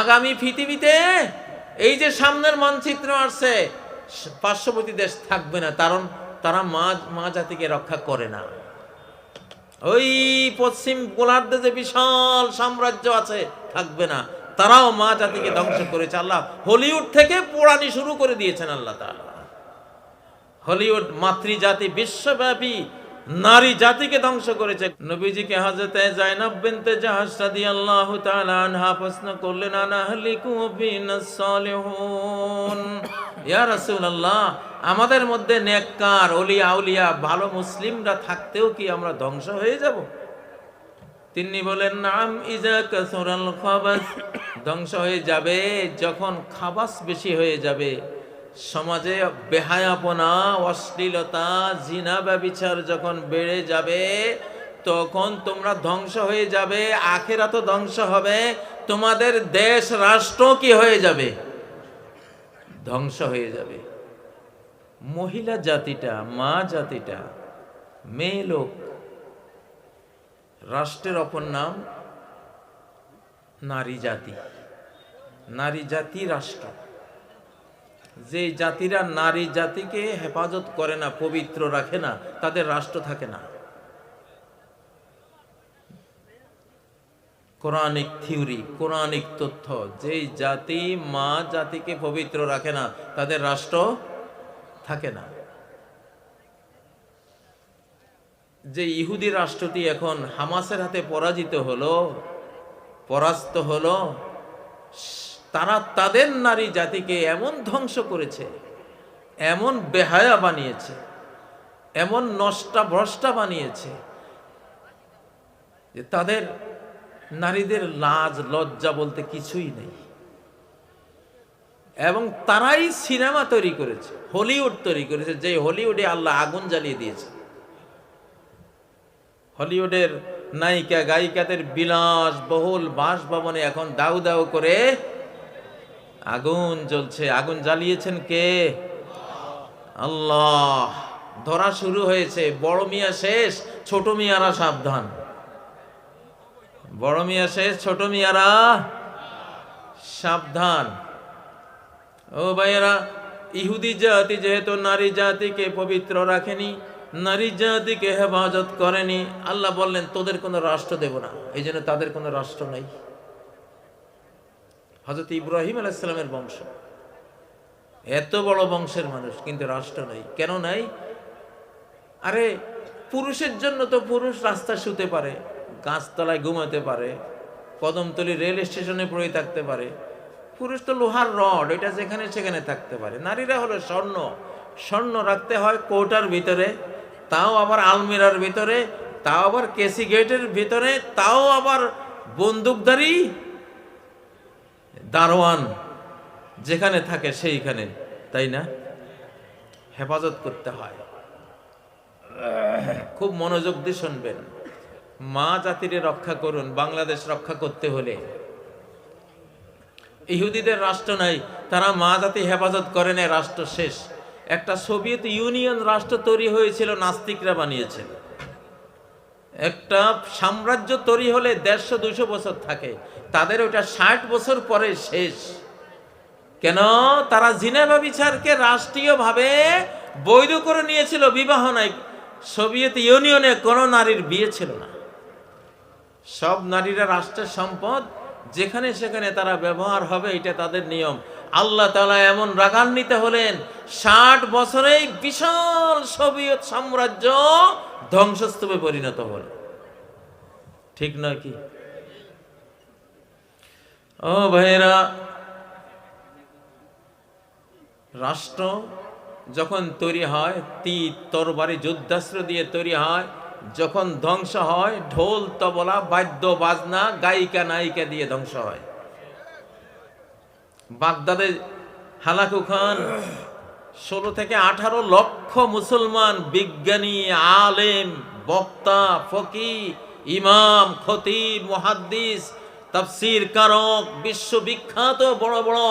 আগামী পৃথিবীতে এই যে সামনের মানচিত্র আসছে পার্শ্ববর্তী দেশ থাকবে না, কারণ তারা মা মা জাতিকে রক্ষা করে না। ওই পশ্চিম গোলার্ধে যে বিশাল সাম্রাজ্য আছে, থাকবে না। তারাও মা জাতিকে ধ্বংস করেছে, আল্লাহ হলিউড থেকে পোড়ানি শুরু করে দিয়েছেন আল্লাহ হলিউড মাতৃজাতি বিশ্বব্যাপী নারী জাতিকে ধ্বংস করেছে। নবীজিকে হাজরতে জাইনাব বিনতে জাহাজ রাদিয়াল্লাহু তাআলা আনহা প্রশ্ন করলেন, আনা ফিনাস সালিহুন? ইয়া রাসূলুল্লাহ, আমাদের মধ্যে নেককার ওলিয়া আউলিয়া ভালো মুসলিমরা থাকতেও কি আমরা ধ্বংস হয়ে যাব? তিনি বলেন, নাম ইজা কাসুরাল খাবাস। ধ্বংস হয়ে যাবে, যখন খাবাস বেশি হয়ে যাবে সমাজে বেহায়াপনা, অশ্লীলতা, জিনা, ব্যবিচার যখন বেড়ে যাবে, তখন তোমরা ধ্বংস হয়ে যাবে আখেরা তো ধ্বংস হবে। তোমাদের দেশ, রাষ্ট্র কি হয়ে যাবে? ধ্বংস হয়ে যাবে। মহিলা জাতিটা, মা জাতিটা, মেয়ে লোক, রাষ্ট্রের অপর নাম নারী জাতি। নারী জাতি, রাষ্ট্র। যে জাতিরা নারী জাতিকে হেফাজত করে না, পবিত্র রাখে না, তাদের রাষ্ট্র থাকে না। কোরআনিক থিওরি, কোরআনিক তথ্য যে জাতি মা জাতিকে পবিত্র রাখে না, তাদের রাষ্ট্র থাকে না। যে ইহুদি রাষ্ট্রটি এখন হামাসের হাতে পরাজিত হলো, পরাস্ত হলো তারা তাদের নারী জাতিকে এমন ধ্বংস করেছে, এমন বেহায়া বানিয়েছে, এমন নষ্টা ভ্রষ্টা বানিয়েছে যে তাদের নারীদের লাজ, লজ্জা বলতে কিছুই নেই। এবং তারাই সিনেমা তৈরি করেছে, হলিউড তৈরি করেছে, যে হলিউডে আল্লাহ আগুন জ্বালিয়ে দিয়েছে। হলিউডের নায়িকা, গায়িকাদের বিলাস, বহুল বাসভবনে এখন দাউ দাউ করে আগুন জ্বলছে। আগুন জ্বালিয়েছেন কে? আল্লাহ। ধরা শুরু হয়েছে। বড় মিয়া শেষ, ছোট মিয়ারা সাবধান। বড় মিয়া শেষ, ছোট মিয়ারা সাবধান। ও ভাইয়েরা, ইহুদি জাতি যেহেতু নারী জাতিকে পবিত্র রাখেনি, নারী জাতিকে হেফাজত করেনি, আল্লাহ বললেন, তোদের কোনো রাষ্ট্র দেব না। এই জন্য তাদের কোনো রাষ্ট্র নাই। হজরত ইব্রাহিম আলাইসালামের বংশ। এত বড় বংশের মানুষ, কিন্তু রাষ্ট্র নাই। কেন নাই? আরে, পুরুষের জন্য তো পুরুষ রাস্তা শুতে পারে, গাছতলায় ঘুমাতে পারে, কদমতলি রেল স্টেশনে পড়ে থাকতে পারে। পুরুষ তো লোহার রড, এটা যেখানে সেখানে থাকতে পারে। নারীরা হলো স্বর্ণ। স্বর্ণ রাখতে হয় কোটার ভিতরে, তাও আবার আলমিরার ভিতরে, তাও আবার কেসি গেটের ভিতরে, তাও আবার বন্দুকধারী দারোয়ান যেখানে থাকে সেইখানে, তাই না? হেফাজত করতে হয়। খুব মনোযোগ দিয়ে শুনবেন। মা জাতিরে রক্ষা করুন, বাংলাদেশ রক্ষা করতে হলে। ইহুদিদের রাষ্ট্র নাই, তারা মা জাতি হেফাজত করে নেয় রাষ্ট্র শেষ। একটা সোভিয়েত ইউনিয়ন রাষ্ট্র তৈরি হয়েছিল, নাস্তিকরা বানিয়েছিল। একটা সাম্রাজ্য তৈরি হলে দেড়শো দুশো বছর থাকে। তাদের ওটা ষাট বছর পরে শেষ। কেন? তারা জিনেভা বিচারকে রাষ্ট্রীয়ভাবে বৈধ করে নিয়েছিল, বিবাহ নাই। সোভিয়েত ইউনিয়নে কোনো নারীর বিয়ে ছিল না। সব নারীরা রাষ্ট্রের সম্পদ, যেখানে সেখানে তারা ব্যবহার হবে, এটা তাদের নিয়ম। আল্লাহ তালা এমন রাগান্বিত হলেন, ষাট বছরেই বিশাল সোভিয়েত সাম্রাজ্য ধ্বংসস্তূপে পরিণত হল। ঠিক নয় কি? ও ভাইয়েরা, রাষ্ট্র যখন তৈরি হয়, তীর, তরবারি, যুদ্ধাস্ত্র দিয়ে তৈরি হয়, যখন ধ্বংস হয়, ঢোল, তবলা, বাদ্য, বাজনা, গায়িকা, নায়িকা দিয়ে ধ্বংস হয়। বাগদাদে হালাকু খান, ষোলো থেকে আঠারো লক্ষ মুসলমান, বিজ্ঞানী, আলেম, বক্তা ফকি ইমাম, খতিব, মুহাদ্দিস, তাফসির কারক, বিশ্ববিখ্যাত বড় বড়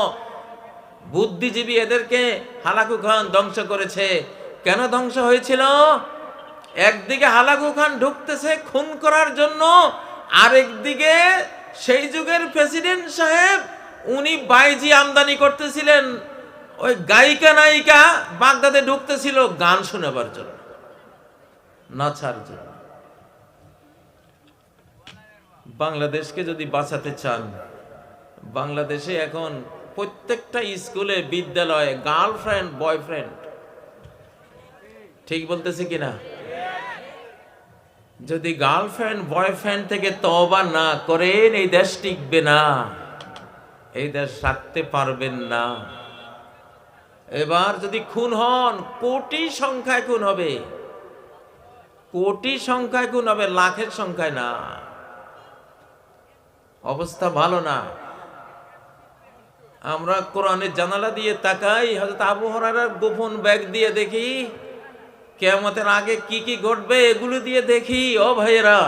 বুদ্ধিজীবী এদেরকে হালাকু খান ধ্বংস করেছে। কেন ধ্বংস হয়েছিল? একদিকে হালাকু খান ঢুকতেছে খুন করার জন্য আরেক দিকে সেই যুগের প্রেসিডেন্ট সাহেব উনি বাইজি আমদানি করতেছিলেন, ওই গায়িকা নায়িকা বাগদাদে ঢুকতেছিল গান শোনাবার জন্য, নাচার জন্য। বাংলাদেশকে যদি বাঁচাতে চান, বাংলাদেশে এখন প্রত্যেকটা স্কুলে বিদ্যালয়ে গার্লফ্রেন্ড, বয়ফ্রেন্ড, ঠিক বলতেছে কিনা? যদি গার্লফ্রেন্ড, বয়ফ্রেন্ড থেকে তবা না করেন, এই দেশ টিকবে না। এই দেশ রাখতে পারবেন না। এবার যদি খুন হন, কোটি সংখ্যায় খুন হবে। কোটি সংখ্যায় গুণ হবে, লাখের সংখ্যায় না। অবস্থা ভালো না। আমরা কোরআনের জানালা দিয়ে তাকাই হয়তো আবু হরার গোপন ব্যাগ দিয়ে দেখি কেমতের আগে কি কি ঘটবে এগুলো দিয়ে দেখি। ও ভাইয়েরা,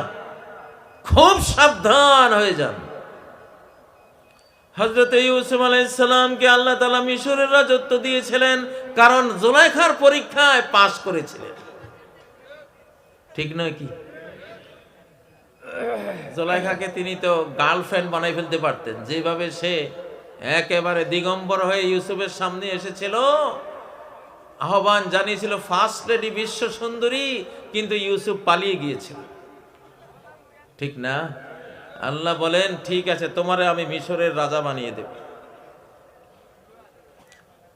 খুব সাবধান হয়ে যান। হজরত ইউসুফ আলাইসালামকে আল্লাহ তালা মিশরের রাজত্ব দিয়েছিলেন, কারণ জোলাইখার পরীক্ষায় পাশ করেছিলেন। ঠিক নয় কি? জোলাইখাকে তিনি তো গার্লফ্রেন্ড বানাই ফেলতে পারতেন, যেভাবে সে একেবারে দিগম্বর হয়ে ইউসুফের সামনে এসেছিল। আহ্বান জানিয়েছিল ফার্স্ট লেডি বিশ্ব সুন্দরী, কিন্তু ইউসুফ পালিয়ে গিয়েছিল। ঠিক না? আল্লাহ বলেন, ঠিক আছে, তোমারে আমি মিশরের রাজা বানিয়ে দেব।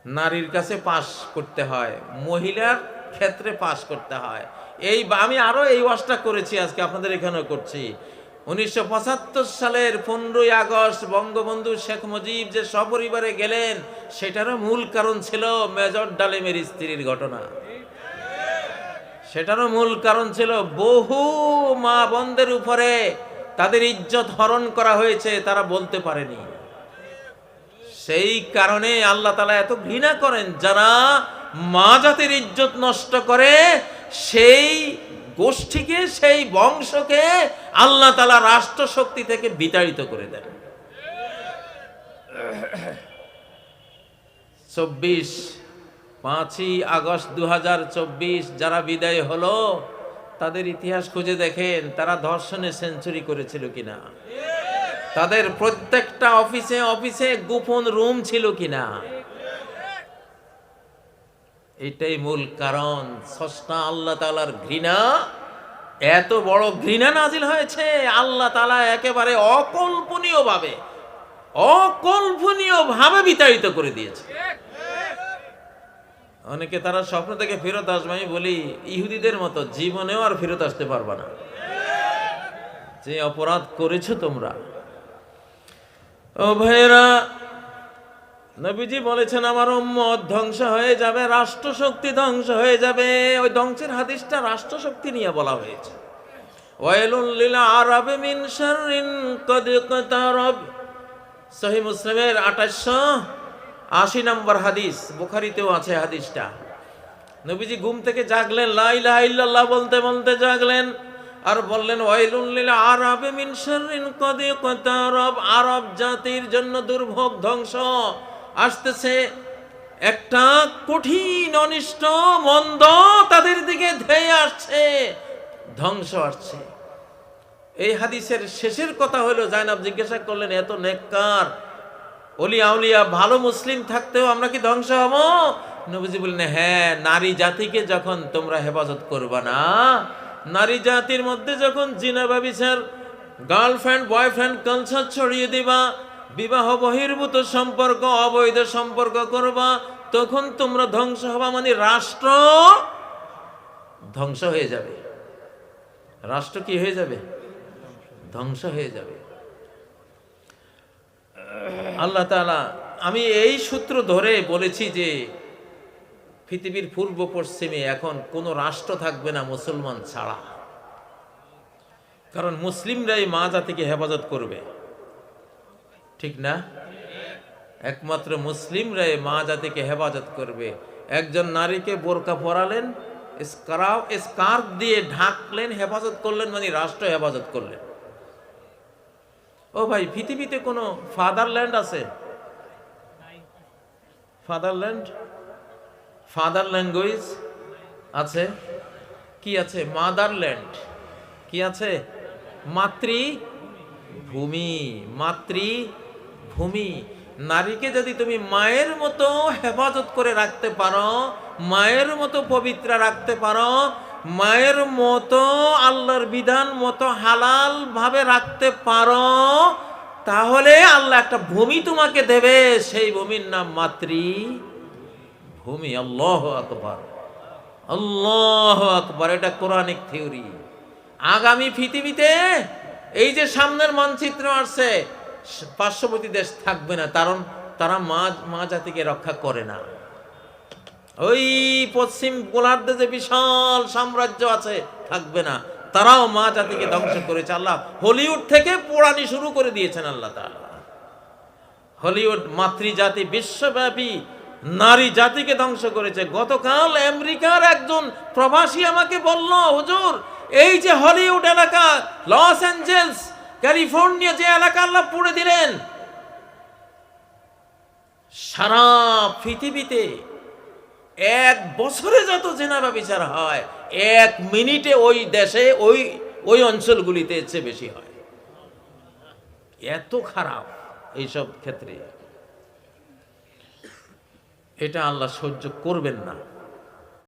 নারীর কাছে পাশ করতে হয়, মহিলার ক্ষেত্রে পাশ করতে হয়। এই আমি আরও এই ওয়াজটা করেছি, আজকে আপনাদের এখানেও করছি। উনিশশো পঁচাত্তর সালের পনেরোই আগস্ট বঙ্গবন্ধু শেখ মুজিব যে সপরিবারে গেলেন, সেটারও মূল কারণ ছিল মেজর ডালিমের স্ত্রীর ঘটনা। সেটারও মূল কারণ ছিল বহু মা বন্ধের উপরে তাদের ইজ্জত হরণ করা হয়েছে, তারা বলতে পারেনি। সেই কারণে আল্লাহ তালা এত ঘৃণা করেন, যারা মা জাতির ইজ্জত নষ্ট করে, সেই গোষ্ঠীকে, সেই বংশকে আল্লাহ তালা রাষ্ট্র শক্তি থেকে বিতাড়িত করে দেন। চব্বিশ পাঁচই আগস্ট দু হাজার চব্বিশ, যারা বিদায় হলো তাদের ইতিহাস খুঁজে দেখেন, তারা ধর্ষণে সেঞ্চুরি করেছিল কিনা? তাদের প্রত্যেকটা অফিসে অফিসে গোপন রুম ছিল কিনা? এটাই মূল কারণ। সস্তা আল্লাহ তালার ঘৃণা, এত বড় ঘৃণা নাজিল হয়েছে, আল্লাহ তালা একেবারে অকল্পনীয় ভাবে অকল্পনীয় ভাবে বিতাড়িত করে দিয়েছে। অনেকে তারা স্বপ্ন থেকে ফেরত আসবে, আমি বলি, ইহুদিদের মতো জীবনেও আর ফেরত আসতে পারবা না। যে অপরাধ করেছ তোমরা। ও ভাইয়েরা, নবীজি বলেছেন, আমার উম্মত ধ্বংস হয়ে যাবে, রাষ্ট্রশক্তি ধ্বংস হয়ে যাবে। ওই ধ্বংসের হাদিসটা রাষ্ট্রশক্তি নিয়ে বলা হয়েছে। আরাবি মুসলিমের 2880 নম্বর হাদিস, বুখারিতেও আছে হাদিসটা। নবীজি ঘুম থেকে জাগলেন, লা ইলাহা ইল্লাল্লাহ বলতে বলতে জাগলেন, আর বললেন ওয়াইলুল আরবে মিন শাররিন কদ ইকতারাব আরব জাতির জন্য দুর্ভোগ, ধ্বংস। আসতেছে একটা কঠিন, অনিষ্ট, মন্দ, তাদের দিকে ধেয়ে আসছে, ধ্বংস আসছে। এই হাদিসের শেষের কথা হলো জাইনাব জিজ্ঞাসা করলেন, এত নেককার অলিয়া উলিয়া ভালো মুসলিম থাকতেও আমরা কি ধ্বংস হব? নবীজি বললেন হ্যাঁ নারী জাতিকে যখন তোমরা হেফাজত করবা না, নারী জাতির মধ্যে যখন জিনা ব্যবিচার গার্লফ্রেন্ড, বয়ফ্রেন্ড, কালচার ছড়িয়ে দিবা, বিবাহ বহির্ভূত সম্পর্ক, অবৈধ সম্পর্ক করবা, তখন তোমরা ধ্বংস হবা মানে রাষ্ট্র ধ্বংস হয়ে যাবে। রাষ্ট্র কি হয়ে যাবে? ধ্বংস হয়ে যাবে। আল্লাহ আমি এই সূত্র ধরে বলেছি যে পৃথিবীর পূর্ব পশ্চিমে এখন কোনো রাষ্ট্র থাকবে না মুসলমান ছাড়া। কারণ মুসলিমরাই মা জাতিকে হেফাজত করবে। ঠিক না? একমাত্র মুসলিমরাই মা জাতিকে হেফাজত করবে। একজন নারীকে বোরকা পরালেন স্কার্ফ দিয়ে ঢাকলেন, হেফাজত করলেন মানে রাষ্ট্র হেফাজত করলেন। ও ভাই, পৃথিবীতে কোনো ফাদারল্যান্ড আছে? ফাদারল্যান্ড ফাদার ল্যাঙ্গুয়েজ আছে। কি আছে? মাদারল্যান্ড কি আছে? মাতৃ ভূমি মাতৃ ভূমি নারীকে যদি তুমি মায়ের মতো হেফাজত করে রাখতে পারো, মায়ের মতো পবিত্র রাখতে পারো মায়ের মতো, আল্লাহর বিধান মতো হালাল ভাবে রাখতে পারো, তাহলে আল্লাহ একটা ভূমি তোমাকে দেবে। সেই ভূমির নাম মাতৃ। ভূমি, আল্লাহ আকবর। আল্লাহ আকবর, এটা কোরআনিক থিওরি। আগামী পৃথিবীতে এই যে সামনের মানচিত্র আসছে পার্শ্ববর্তী দেশ থাকবে না, কারণ তারা মা মা জাতিকে রক্ষা করে না। ওই পশ্চিম গোলার্ধে যে বিশাল সাম্রাজ্য আছে, থাকবে না। তারাও মা জাতিকে ধ্বংস করেছে, আল্লাহ হলিউড থেকে পোড়ানি শুরু করে দিয়েছেন আল্লাহ তাআলা। হলিউড মাতৃজাতি, বিশ্বব্যাপী নারী জাতিকে ধ্বংস করেছে। গতকাল আমেরিকার একজন প্রবাসী আমাকে বলল, হুজুর, এই যে হলিউড এলাকা, লস অ্যাঞ্জেলস, ক্যালিফোর্নিয়া যে এলাকা আল্লাহ পুড়ে দিলেন, সারা পৃথিবীতে এক বছরে যত জেনারা বিচার হয়, এক মিনিটে ওই দেশে, ওই ওই অঞ্চলগুলিতে চেয়ে বেশি হয়। এত খারাপ এইসব ক্ষেত্রে। এটা আল্লাহ সহ্য করবেন না।